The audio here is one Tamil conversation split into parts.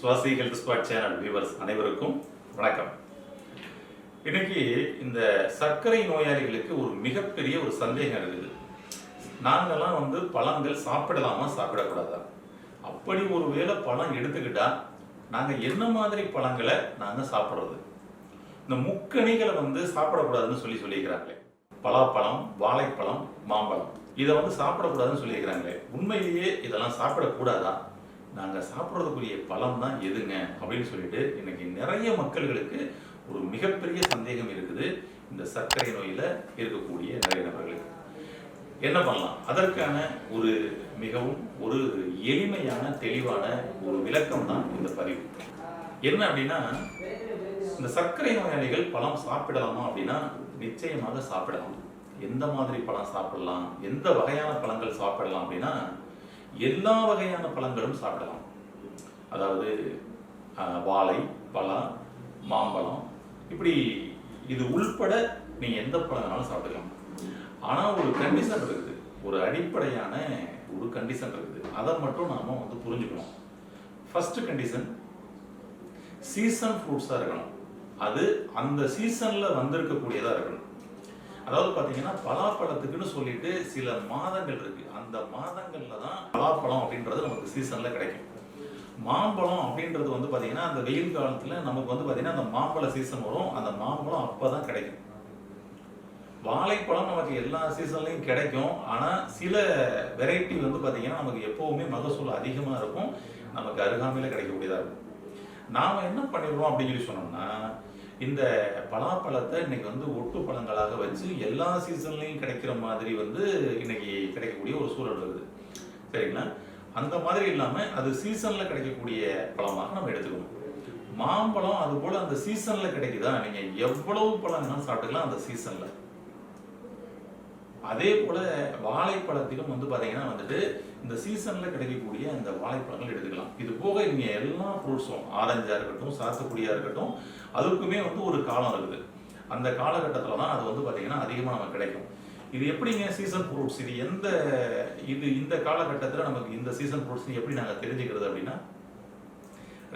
Swasi health squad channel viewers அனைவருக்கும் வணக்கம். இன்னைக்கு இந்த சர்க்கரை நோயாளிகளுக்கு ஒரு மிகப்பெரிய ஒரு சந்தேகம் இருக்குது. நாங்கள்லாம் வந்து பழங்கள் சாப்பிடலாமா சாப்பிடக்கூடாதா? அப்படி ஒரு வேளை பழம் எடுத்துக்கிட்டா நாங்கள் என்ன மாதிரி பழங்களை நாங்கள் சாப்பிட்றது? இந்த முக்கணிகளை வந்து சாப்பிடக்கூடாதுன்னு சொல்லி சொல்லியிருக்கிறாங்களே. பலாப்பழம் வாழைப்பழம் மாம்பழம். இதை வந்து சாப்பிடக்கூடாதுன்னு சொல்லியிருக்கிறாங்களே. உண்மையிலேயே இதெல்லாம் சாப்பிடக்கூடாதா? நாங்கள் சாப்பிட்றதுக்குரிய பழம் தான் எதுங்க? அப்படின்னு சொல்லிட்டு இன்னைக்கு நிறைய மக்கள்களுக்கு ஒரு மிகப்பெரிய சந்தேகம் இருக்குது. இந்த சர்க்கரை நோயில் இருக்கக்கூடிய நிறைய நபர்களுக்கு. என்ன பண்ணலாம்? அதற்கான ஒரு மிகவும் ஒரு எளிமையான தெளிவான ஒரு விளக்கம் தான் இந்த பதிவு. என்ன அப்படின்னா இந்த சர்க்கரை நோயாளிகள் பழம் சாப்பிடலாமா அப்படின்னா நிச்சயமாக சாப்பிடலாம். எந்த மாதிரி பழம் சாப்பிடலாம்? எந்த வகையான பழங்கள் சாப்பிடலாம் அப்படின்னா எல்லா வகையான பழங்களும் சாப்பிடலாம். அதாவது வாழை பலா மாம்பழம் இப்படி இது உள்பட நீ எந்த பழம் சாப்பிடலாம் ஆனால் ஒரு கண்டிஷன் இருக்குது. ஒரு அடிப்படையான ஒரு கண்டிஷன் இருக்குது. அதை மட்டும் நாம வந்து புரிஞ்சுக்கணும். ஃபர்ஸ்ட் கண்டிஷன் சீசன் ஃப்ரூட்ஸாக இருக்கணும். அது அந்த சீசனில் வந்திருக்கக்கூடியதாக இருக்கணும். அதாவது பார்த்தீங்கன்னா பலாப்பழத்துக்குன்னு சொல்லிட்டு சில மாதங்கள் இருக்கு. அந்த மாதங்களில் தான் பலாப்பழம் அப்படின்றது நமக்கு சீசனில் கிடைக்கும். மாம்பழம் அப்படின்றது வந்து பார்த்தீங்கன்னா அந்த வெயில் காலத்தில் நமக்கு வந்து பார்த்தீங்கன்னா அந்த மாம்பழ சீசன் வரும். அந்த மாம்பழம் அப்போ தான் கிடைக்கும். வாழைப்பழம் நமக்கு எல்லா சீசன்லையும் கிடைக்கும். ஆனால் சில வெரைட்டி வந்து பார்த்தீங்கன்னா நமக்கு எப்போவுமே மகசூல் அதிகமாக இருக்கும். நமக்கு அருகாமையில் கிடைக்கக்கூடியதாக இருக்கும். நாம் என்ன பண்ணிடுறோம் அப்படின்னு சொல்லி சொன்னோம்னா இந்த பலாப்பழத்தை இன்னைக்கு வந்து ஒட்டு பழங்களாக வச்சு எல்லா சீசன்லையும் கிடைக்கிற மாதிரி வந்து இன்னைக்கு கிடைக்கக்கூடிய ஒரு சூழல் இருக்குது சரிங்களா? அந்த மாதிரி இல்லாமல் அது சீசனில் கிடைக்கக்கூடிய பழமாக நம்ம எடுத்துக்கணும். மாம்பழம் அது போல் அந்த சீசனில் கிடைக்குதா? நீங்கள் எவ்வளவு பழம் வேணாலும் சாப்பிட்டுக்கலாம் அந்த சீசனில் அதே போல வாழைப்பழத்திலும் வந்து பார்த்தீங்கன்னா வந்துட்டு இந்த சீசன்ல கிடைக்கக்கூடிய அந்த வாழைப்பழங்கள் எடுத்துக்கலாம். இது போக நீங்க எல்லா ஃப்ரூட்ஸும் ஆரஞ்சா இருக்கட்டும் சாத்துக்குடியா இருக்கட்டும் அதுக்குமே வந்து ஒரு காலம் இருக்குது. அந்த காலகட்டத்தில் தான் அது வந்து பார்த்தீங்கன்னா அதிகமாக நமக்கு கிடைக்கும். இது எப்படிங்க சீசன் ஃப்ரூட்ஸ் இது எந்த இது இந்த காலகட்டத்தில் நமக்கு இந்த சீசன் ஃப்ரூட்ஸ் எப்படி நாங்கள் தெரிஞ்சுக்கிறது அப்படின்னா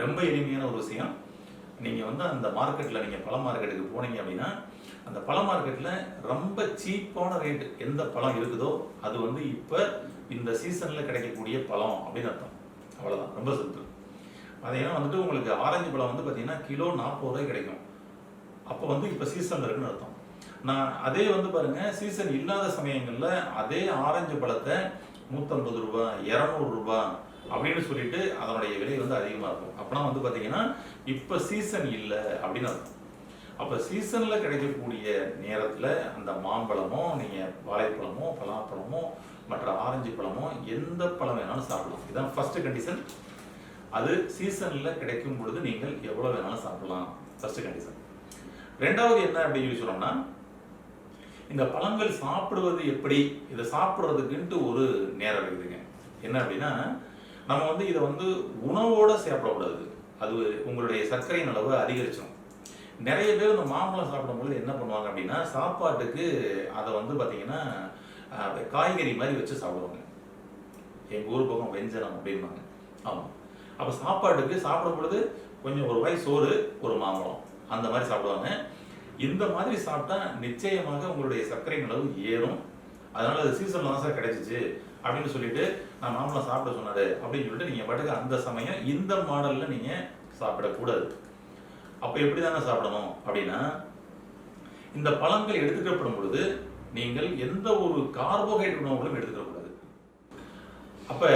ரொம்ப எளிமையான ஒரு விஷயம். நீங்கள் வந்து அந்த மார்க்கெட்டில் நீங்கள் பழ மார்க்கெட்டுக்கு போனீங்க அப்படின்னா அந்த பழ மார்க்கெட்டில் ரொம்ப சீப்பான ரேட்டு எந்த பழம் இருக்குதோ அது வந்து இப்போ இந்த சீசனில் கிடைக்கக்கூடிய பழம் அப்படின்னு அர்த்தம். அவ்வளோதான் ரொம்ப சிம்பிள் பார்த்தீங்கன்னா வந்துட்டு உங்களுக்கு ஆரஞ்சு பழம் வந்து பார்த்தீங்கன்னா கிலோ நாற்பது ரூபாய் கிடைக்கும். அப்போ வந்து இப்போ சீசனில் இருக்குன்னு அர்த்தம். நான் அதே வந்து பாருங்க சீசன் இல்லாத சமயங்களில் அதே ஆரஞ்சு பழத்தை நூற்றம்பது ரூபா இரநூறு அப்படின்னு சொல்லிட்டு அதனுடைய விலை வந்து அதிகமாக இருக்கும். அப்போனா வந்து பார்த்தீங்கன்னா இப்போ சீசன் இல்லை அப்படின்னு அர்த்தம். அப்போ சீசனில் கிடைக்கக்கூடிய நேரத்தில் அந்த மாம்பழமோ நீங்கள் வாழைப்பழமோ பலாப்பழமோ மற்ற ஆரஞ்சு பழமோ எந்த பழம் வேணாலும் சாப்பிடலாம். இதுதான் ஃபஸ்ட்டு கண்டிஷன் அது சீசனில் கிடைக்கும் பொழுது நீங்கள் எவ்வளோ வேணாலும் சாப்பிடலாம். ஃபஸ்ட்டு கண்டிஷன் ரெண்டாவது என்ன அப்படின்னு சொல்லி சொன்னோம்னா இந்த பழங்கள் சாப்பிடுவது எப்படி? இதை சாப்பிட்றதுக்குன்ட்டு ஒரு நேரம் இருக்குதுங்க. என்ன அப்படின்னா நம்ம வந்து இதை வந்து உணவோடு சாப்பிடக்கூடாது. அது உங்களுடைய சர்க்கரையின் அளவு அதிகரிச்சிடும் நிறைய பேர் இந்த மாம்பழம் சாப்பிடும்போது என்ன பண்ணுவாங்க அப்படின்னா சாப்பாட்டுக்கு அதை வந்து பார்த்தீங்கன்னா காய்கறி மாதிரி வச்சு சாப்பிடுவாங்க. எங்கள் ஊர் பக்கம் வெஞ்சனம் அப்படிம்பாங்க. ஆமாம் அப்போ சாப்பாட்டுக்கு சாப்பிடும் பொழுது கொஞ்சம் ஒரு வாய் சோறு ஒரு மாம்பழம் அந்த மாதிரி சாப்பிடுவாங்க. இந்த மாதிரி சாப்பிட்டா நிச்சயமாக உங்களுடைய சர்க்கரையின் அளவு ஏறும். அதனால அது சீசனில் தான் சார் கிடைச்சிச்சு அப்படின்னு சொல்லிட்டு நான் மாம்பழம் சாப்பிட சொன்னாரு அப்படின்னு சொல்லிட்டு நீங்கள் பாட்டுக்கு அந்த சமயம் இந்த மாடலில் நீங்கள் சாப்பிடக்கூடாது. அப்போ எப்படி தானே சாப்பிடணும் அப்படின்னா இந்த பழங்கள் எடுத்துக்கப்படும் பொழுது நீங்கள் எந்த ஒரு கார்போஹைட்ரேட் உணவுகளும் எடுத்துக்கக்கூடாது அப்போ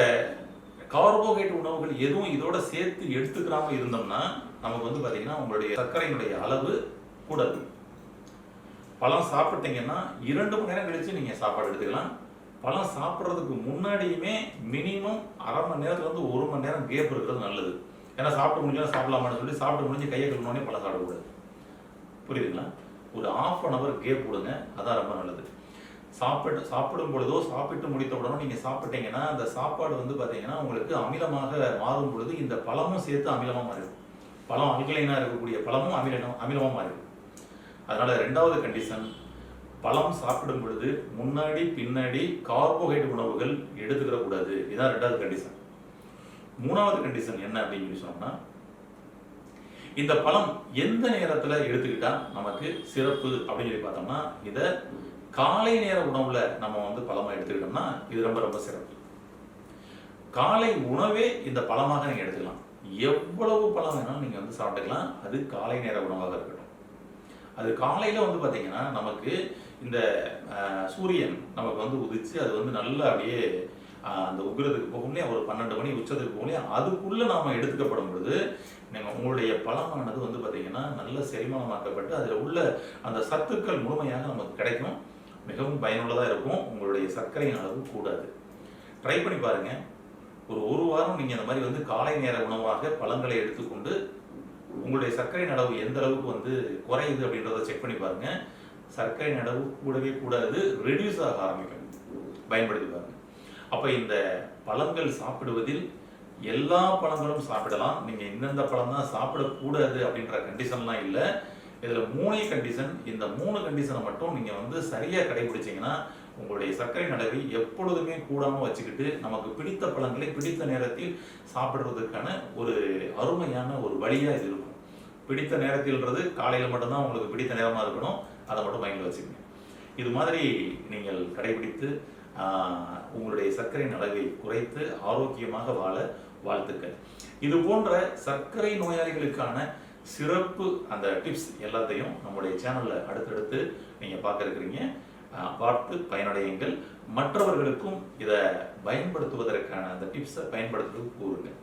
கார்போஹைட்ரேட் உணவுகள் எதுவும் இதோட சேர்த்து எடுத்துக்கிறாம இருந்தோம்னா நமக்கு வந்து பார்த்தீங்கன்னா உங்களுடைய சர்க்கரையினுடைய அளவு கூடாது. பழம் சாப்பிட்டீங்கன்னா இரண்டு மணி நேரம் கழிச்சு நீங்கள் சாப்பாடு எடுத்துக்கலாம். பழம் சாப்பிட்றதுக்கு முன்னாடியுமே மினிமம் அரை மணி நேரத்துலேருந்து ஒரு மணி நேரம் கேப் இருக்கிறது நல்லது. ஏன்னா சாப்பிட்டு முடிஞ்சா சாப்பிடலாமான்னு சொல்லி சாப்பிட்டு முடிஞ்சு கையை கழுவுனோடனே பழம் சாப்பிடக்கூடாது புரியுதுங்களா? ஒரு ஆஃப் அன் அவர் கேப் கொடுங்க அதான் ரொம்ப நல்லது. சாப்பிட்டு சாப்பிடும் பொழுதோ சாப்பிட்டு முடித்த உடனே நீங்கள் சாப்பிட்டீங்கன்னா அந்த சாப்பாடு வந்து பார்த்தீங்கன்னா உங்களுக்கு அமிலமாக மாறும் பொழுது இந்த பழமும் சேர்த்து அமிலமாக மாறிடும். பழம் அல்கலைனாக இருக்கக்கூடிய பழமும் அமிலம் அமிலமாக மாறிடும். அதனால் ரெண்டாவது கண்டிஷன் பழம் சாப்பிடும் பொழுது முன்னாடி பின்னாடி கார்போஹைட்ரேட் உணவுகள் எடுத்துக்கிற கூடாது இதான் ரெண்டாவது கண்டிஷன் மூணாவது கண்டிஷன் என்ன அப்படின்னு சொல்லி சொன்னோம்னா இந்த பழம் எந்த நேரத்துல எடுத்துக்கிட்டா நமக்கு சிறப்பு அப்படின்னு சொல்லி பார்த்தோம்னா இதை காலை நேர உணவுல நம்ம வந்து பழமா எடுத்துக்கிட்டோம்னா இது ரொம்ப ரொம்ப சிறப்பு. காலை உணவே இந்த பழமாக நீங்க எடுத்துக்கலாம். எவ்வளவு பழம் வேணாலும் நீங்க வந்து சாப்பிட்டுக்கலாம். அது காலை நேர உணவாக இருக்கட்டும். அது காலையில வந்து பாத்தீங்கன்னா நமக்கு இந்த சூரியன் நமக்கு வந்து உதிச்சு அது வந்து நல்லா அப்படியே அந்த உഗ്രத்துக்கு போகும்லையே ஒரு பன்னெண்டு மணி உச்சத்துக்கு போகும்லையா அதுக்குள்ளே நாம் எடுத்துக்கப்படும் பொழுது நீங்கள் உங்களுடைய பழமானது வந்து பார்த்தீங்கன்னா நல்ல செரிமானமாக்கப்பட்டு அதில் உள்ள அந்த சத்துக்கள் முழுமையாக நமக்கு கிடைக்கும். மிகவும் பயனுள்ளதாக இருக்கும். உங்களுடைய சர்க்கரையின் அளவு கூடாது. ட்ரை பண்ணி பாருங்க. ஒரு ஒரு வாரம் நீங்கள் இந்த மாதிரி வந்து காலை நேர உணவாக பழங்களை எடுத்துக்கொண்டு உங்களுடைய சர்க்கரையின் அளவு எந்த அளவுக்கு வந்து குறையுது அப்படின்றத செக் பண்ணி பாருங்க. சர்க்கரையின் அளவு கூடவே கூடாது. ரெடியூஸ் ஆக ஆரம்பிக்கும் பயன்படுத்தி பாருங்க. அப்போ இந்த பழங்கள் சாப்பிடுவதில் எல்லா பழங்களும் சாப்பிடலாம். நீங்கள் இந்தந்த பழம் தான் சாப்பிடக்கூடாது அப்படின்ற கண்டிஷன்லாம் இல்லை. இதில் மூணே கண்டிஷன் இந்த மூணு கண்டிஷனை மட்டும் நீங்கள் வந்து சரியாக கடைபிடிச்சிங்கன்னா உங்களுடைய சர்க்கரை நடவி எப்பொழுதுமே கூடாமல் வச்சுக்கிட்டு நமக்கு பிடித்த பழங்களை பிடித்த நேரத்தில் சாப்பிட்றதுக்கான ஒரு அருமையான ஒரு வழியாக இது இருக்கும். பிடித்த நேரத்தில்ன்றது காலையில் மட்டும்தான் உங்களுக்கு பிடித்த நேரமாக இருக்கணும். அதை மட்டும் மைண்ட்ல வச்சுக்கோங்க. இது மாதிரி நீங்கள் கடைபிடித்து உங்களுடைய சர்க்கரையின் அளவை குறைத்து ஆரோக்கியமாக வாழ வாழ்த்துக்கள். இது போன்ற சர்க்கரை நோயாளிகளுக்கான சிறப்பு அந்த டிப்ஸ் எல்லாத்தையும் நம்முடைய சேனலில் அடுத்தடுத்து நீங்கள் பார்க்க இருக்கிறீங்க பார்த்து பயனடையுங்கள். மற்றவர்களுக்கும் இதை பயன்படுத்துவதற்கான அந்த டிப்ஸை பயன்படுத்துவது கூறுங்கள்.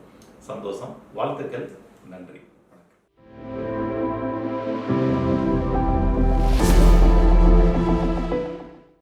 சந்தோஷம். வாழ்த்துக்கள். நன்றி.